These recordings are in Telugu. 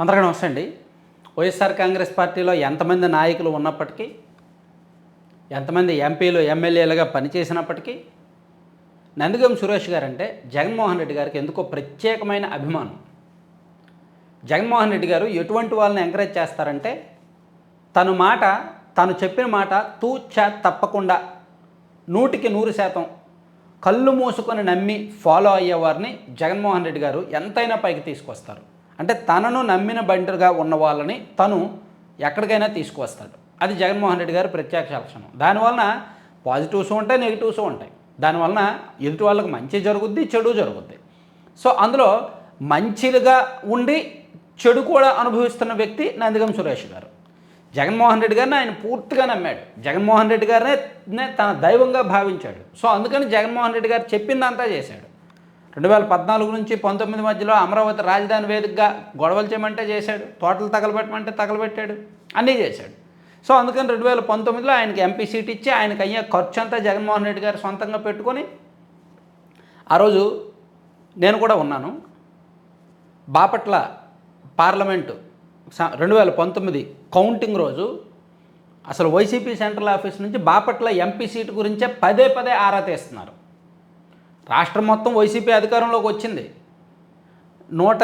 అందరికీ నమస్తే అండి. వైఎస్ఆర్ కాంగ్రెస్ పార్టీలో ఎంతమంది నాయకులు ఉన్నప్పటికీ ఎంతమంది ఎంపీలు ఎమ్మెల్యేలుగా పనిచేసినప్పటికీ నందిగం సురేష్ గారు అంటే జగన్మోహన్ రెడ్డి గారికి ఎందుకో ప్రత్యేకమైన అభిమానం. జగన్మోహన్ రెడ్డి గారు ఎటువంటి వాళ్ళని ఎంకరేజ్ చేస్తారంటే తను మాట తను చెప్పిన మాట తూచ తప్పకుండా నూటికి నూరు శాతం కళ్ళు మూసుకొని నమ్మి ఫాలో అయ్యేవారిని జగన్మోహన్ రెడ్డి గారు ఎంతైనా పైకి తీసుకొస్తారు. అంటే తనను నమ్మిన బండిగా ఉన్న వాళ్ళని తను ఎక్కడికైనా తీసుకువస్తాడు. అది జగన్మోహన్ రెడ్డి గారి ప్రత్యక్ష లక్షణం. దానివలన పాజిటివ్స్ ఉంటాయి నెగిటివ్స్ ఉంటాయి. దానివలన ఎదుటి వాళ్ళకి మంచి జరుగుద్ది చెడు జరుగుద్ది. సో అందులో మంచిగా ఉండి చెడు కూడా అనుభవిస్తున్న వ్యక్తి నందిగం సురేష్ గారు. జగన్మోహన్ రెడ్డి గారిని ఆయన పూర్తిగా నమ్మాడు. జగన్మోహన్ రెడ్డి గారినే తన దైవంగా భావించాడు. సో అందుకని జగన్మోహన్ రెడ్డి గారు చెప్పిందంతా చేశాడు. రెండు వేల పద్నాలుగు నుంచి పంతొమ్మిది మధ్యలో అమరావతి రాజధాని వేదికగా గొడవలు చేయమంటే చేశాడు తోటలు తగలబెట్టమంటే తగలబెట్టాడు అన్నీ చేశాడు. సో అందుకని రెండు వేల పంతొమ్మిదిలో ఆయనకి ఎంపీ సీట్ ఇచ్చి ఆయనకి అయ్యే ఖర్చు అంతా జగన్మోహన్ రెడ్డి గారు సొంతంగా పెట్టుకొని ఆ రోజు నేను కూడా ఉన్నాను. బాపట్ల పార్లమెంటు స- రెండు వేల పంతొమ్మిది కౌంటింగ్ రోజు అసలు వైసీపీ సెంట్రల్ ఆఫీస్ నుంచి బాపట్ల ఎంపీ సీటు గురించే పదే పదే ఆరా తీస్తున్నారు. రాష్ట్రం మొత్తం వైసీపీ అధికారంలోకి వచ్చింది. నూట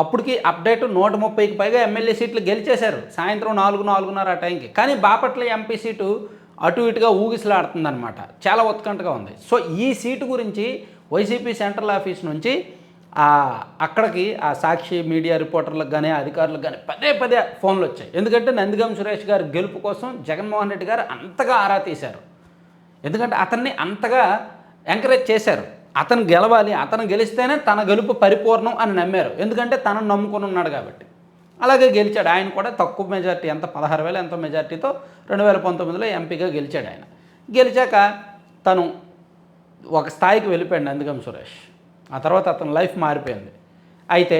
అప్పటికి అప్డేట్ నూట ముప్పైకి పైగా ఎమ్మెల్యే సీట్లు గెలిచేశారు. సాయంత్రం నాలుగు నాలుగున్నర ఆ టైంకి. కానీ బాపట్ల ఎంపీ సీటు అటు ఇటుగా ఊగిసలాడుతుందనమాట చాలా ఉత్కంఠగా ఉంది. సో ఈ సీటు గురించి వైసీపీ సెంట్రల్ ఆఫీస్ నుంచి అక్కడికి ఆ సాక్షి మీడియా రిపోర్టర్లకు కానీ అధికారులకు కానీ పదే పదే ఫోన్లు వచ్చాయి. ఎందుకంటే నందిగం సురేష్ గారి గెలుపు కోసం జగన్మోహన్ రెడ్డి గారు అంతగా ఆరా తీశారు. ఎందుకంటే అతన్ని అంతగా ఎంకరేజ్ చేశారు. అతను గెలవాలి అతను గెలిస్తేనే తన గెలుపు పరిపూర్ణం అని నమ్మారు. ఎందుకంటే తనను నమ్ముకొని ఉన్నాడు కాబట్టి. అలాగే గెలిచాడు. ఆయన కూడా తక్కువ మెజార్టీ ఎంత పదహారు వేల ఎంతో మెజార్టీతో రెండు వేల పంతొమ్మిదిలో ఎంపీగా గెలిచాడు ఆయన. గెలిచాక తను ఒక స్థాయికి వెళ్ళిపోయాడు నందిగం సురేష్. ఆ తర్వాత అతని లైఫ్ మారిపోయింది. అయితే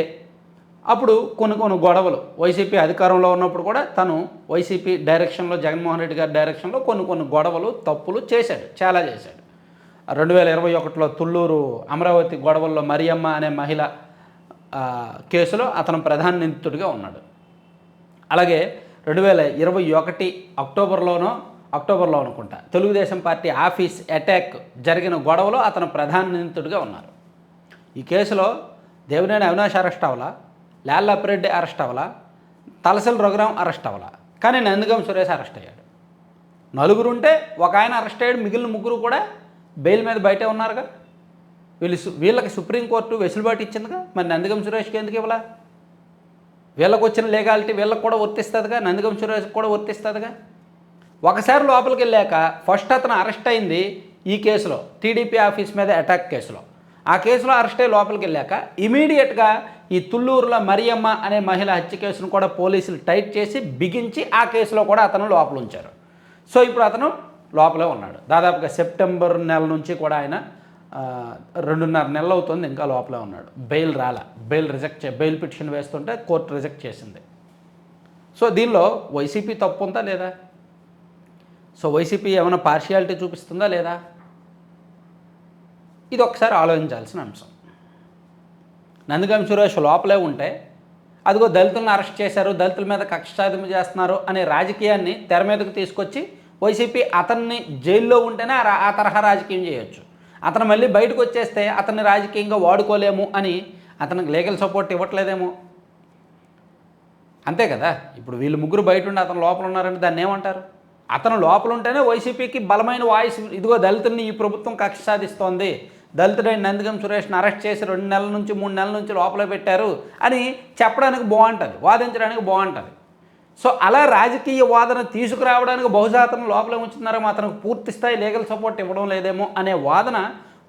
అప్పుడు కొన్ని కొన్ని గొడవలు వైసీపీ అధికారంలో ఉన్నప్పుడు కూడా తను వైసీపీ డైరెక్షన్లో జగన్మోహన్ రెడ్డి గారి డైరెక్షన్లో కొన్ని కొన్ని గొడవలు తప్పులు చేశాడు చాలా చేశాడు. రెండు వేల ఇరవై ఒకటిలో తుళ్ళూరు అమరావతి గొడవల్లో మరియమ్మ అనే మహిళ కేసులో అతను ప్రధాన నిందితుడిగా ఉన్నాడు. అలాగే రెండు వేల ఇరవై ఒకటి అక్టోబర్లోనో అక్టోబర్లో అనుకుంటా తెలుగుదేశం పార్టీ ఆఫీస్ అటాక్ జరిగిన గొడవలో అతను ప్రధాన నిందితుడిగా ఉన్నారు. ఈ కేసులో దేవినేని అవినాష్ అరెస్ట్ అవ్వలా లాల్లాపిరెడ్డి అరెస్ట్ అవ్వలా తలసల రఘురాం అరెస్ట్ అవ్వలా? కానీ నందిగం సురేష్ అరెస్ట్ అయ్యాడు. నలుగురు ఉంటే ఒక ఆయన అరెస్ట్ అయ్యాడు మిగిలిన ముగ్గురు కూడా బెయిల్ మీద బయటే ఉన్నారుగా? వీళ్ళు వీళ్ళకి సుప్రీంకోర్టు వెసులుబాటు ఇచ్చిందిగా? మరి నందిగం సురేష్కి ఎందుకు ఇవ్వలా? వీళ్ళకు వచ్చిన లీగాలిటీ వీళ్ళకి కూడా వర్తిస్తుందిగా? నందిగం సురేష్కి కూడా వర్తిస్తుందిగా? ఒకసారి లోపలికి వెళ్ళాక ఫస్ట్ అతను అరెస్ట్ అయింది ఈ కేసులో టీడీపీ ఆఫీస్ మీద అటాక్ కేసులో. ఆ కేసులో అరెస్ట్ అయ్యి లోపలికి వెళ్ళాక ఇమీడియట్గా ఈ తుళ్ళూరులో మరియమ్మ అనే మహిళ హత్య కేసును కూడా పోలీసులు టైట్ చేసి బిగించి ఆ కేసులో కూడా అతను లోపల ఉంచారు సో ఇప్పుడు అతను లోపలే ఉన్నాడు. దాదాపుగా సెప్టెంబర్ నెల నుంచి కూడా ఆయన రెండున్నర నెలలు అవుతుంది ఇంకా లోపలే ఉన్నాడు. బెయిల్ రాలా. బెయిల్ రిజెక్ట్ చే బెయిల్ పిటిషన్ వేస్తుంటే కోర్టు రిజెక్ట్ చేసింది. సో దీనిలో వైసీపీ తప్పు ఉందా లేదా? సో వైసీపీ ఏమైనా పార్షియాలిటీ చూపిస్తుందా లేదా? ఇది ఒకసారి ఆలోచించాల్సిన అంశం. నందిగం సురేష్ లోపలే ఉంటే అదిగో దళితులను అరెస్ట్ చేశారు దళితుల మీద కక్ష చేస్తున్నారు అనే రాజకీయాన్ని తెర మీదకు తీసుకొచ్చి వైసీపీ అతన్ని జైల్లో ఉంటేనే ఆ ఆ తరహా రాజకీయం చేయొచ్చు. అతను మళ్ళీ బయటకు వచ్చేస్తే అతన్ని రాజకీయంగా వాడుకోలేము అని అతనికి లీగల్ సపోర్ట్ ఇవ్వట్లేదేమో. అంతే కదా? ఇప్పుడు వీళ్ళు ముగ్గురు బయట ఉండి అతను లోపల ఉన్నారంటే దాన్ని ఏమంటారు? అతను లోపల ఉంటేనే వైసీపీకి బలమైన వాయిస్ ఇదిగో దళితుల్ని ఈ ప్రభుత్వం కక్ష సాధిస్తోంది. దళితుడైన నందిగం సురేష్ని అరెస్ట్ చేసి రెండు నెలల నుంచి మూడు నెలల నుంచి లోపల పెట్టారు అని చెప్పడానికి బాగుంటుంది వాదించడానికి బాగుంటుంది సో అలా రాజకీయ వాదన తీసుకురావడానికి బహుశా అతను లోపల ఉంచుతున్నారో అతనికి పూర్తి స్థాయి లీగల్ సపోర్ట్ ఇవ్వడం లేదేమో అనే వాదన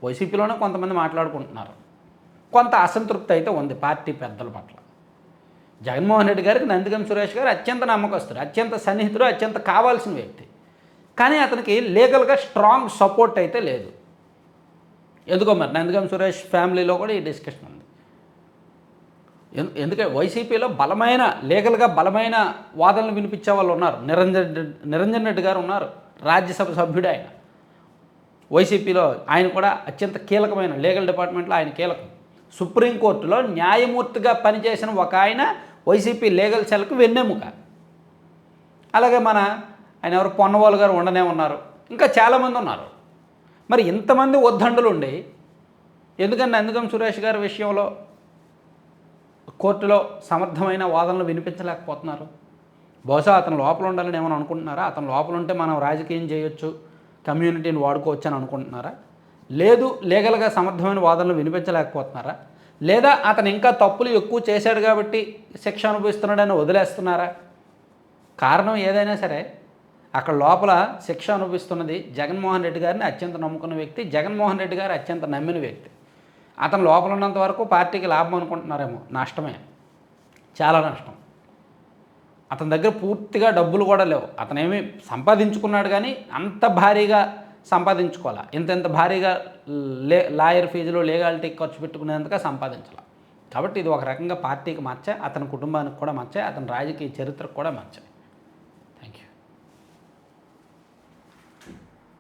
వైసీపీలోనే కొంతమంది మాట్లాడుకుంటున్నారు. కొంత అసంతృప్తి అయితే ఉంది పార్టీ పెద్దల పట్ల. జగన్మోహన్ రెడ్డి గారికి నందిగం సురేష్ గారు అత్యంత నమ్మకస్తుడు అత్యంత సన్నిహితుడు అత్యంత కావాల్సిన వ్యక్తి. కానీ అతనికి లీగల్గా స్ట్రాంగ్ సపోర్ట్ అయితే లేదు. ఎందుకో మరి నందిగం సురేష్ ఫ్యామిలీలో కూడా ఈ డిస్కషన్ ఎందుకంటే వైసీపీలో బలమైన లీగల్గా బలమైన వాదనలు వినిపించే వాళ్ళు ఉన్నారు. నిరంజన్ నిరంజన్ రెడ్డి గారు ఉన్నారు. రాజ్యసభ సభ్యుడు ఆయన. వైసీపీలో ఆయన కూడా అత్యంత కీలకమైన లీగల్ డిపార్ట్మెంట్లో ఆయన కీలకం. సుప్రీంకోర్టులో న్యాయమూర్తిగా పనిచేసిన ఒక ఆయన వైసీపీ లీగల్ సెల్కు వెన్నెముక. అలాగే మన ఆయన ఎవరు? పొన్నవాళ్ళు గారు ఉండనే ఉన్నారు. ఇంకా చాలామంది ఉన్నారు. మరి ఇంతమంది ఉద్దండులు ఉండి ఎందుకని నందిగం సురేష్ గారి విషయంలో కోర్టులో సమర్థమైన వాదనలు వినిపించలేకపోతున్నారు. బహుశా అతను లోపల ఉండాలని ఏమైనా అనుకుంటున్నారా? అతను లోపల ఉంటే మనం రాజకీయం చేయొచ్చు కమ్యూనిటీని వాడుకోవచ్చు అని అనుకుంటున్నారా? లేదు లీగల్గా సమర్థమైన వాదనలు వినిపించలేకపోతున్నారా? లేదా అతను ఇంకా తప్పులు ఎక్కువ చేశాడు కాబట్టి శిక్ష అనుభవిస్తున్నాడని వదిలేస్తున్నారా? కారణం ఏదైనా సరే అక్కడ లోపల శిక్ష అనుభవిస్తున్నది జగన్మోహన్ రెడ్డి గారిని అత్యంత నమ్ముకున్న వ్యక్తి జగన్మోహన్ రెడ్డి గారు అత్యంత నమ్మిన వ్యక్తి. అతను లోపల ఉన్నంత వరకు పార్టీకి లాభం అనుకుంటున్నారేమో. నష్టమే. చాలా నష్టం. అతని దగ్గర పూర్తిగా డబ్బులు కూడా లేవు. అతనేమి సంపాదించుకున్నాడు కానీ అంత భారీగా సంపాదించుకోవాలా? ఇంత ఇంత భారీగా లే లాయర్ ఫీజులు లీగాలిటీ ఖర్చు పెట్టుకునేంతగా సంపాదించాలి? కాబట్టి ఇది ఒక రకంగా పార్టీకి మచ్చ అతని కుటుంబానికి కూడా మచ్చ అతని రాజకీయ చరిత్రకు కూడా మచ్చ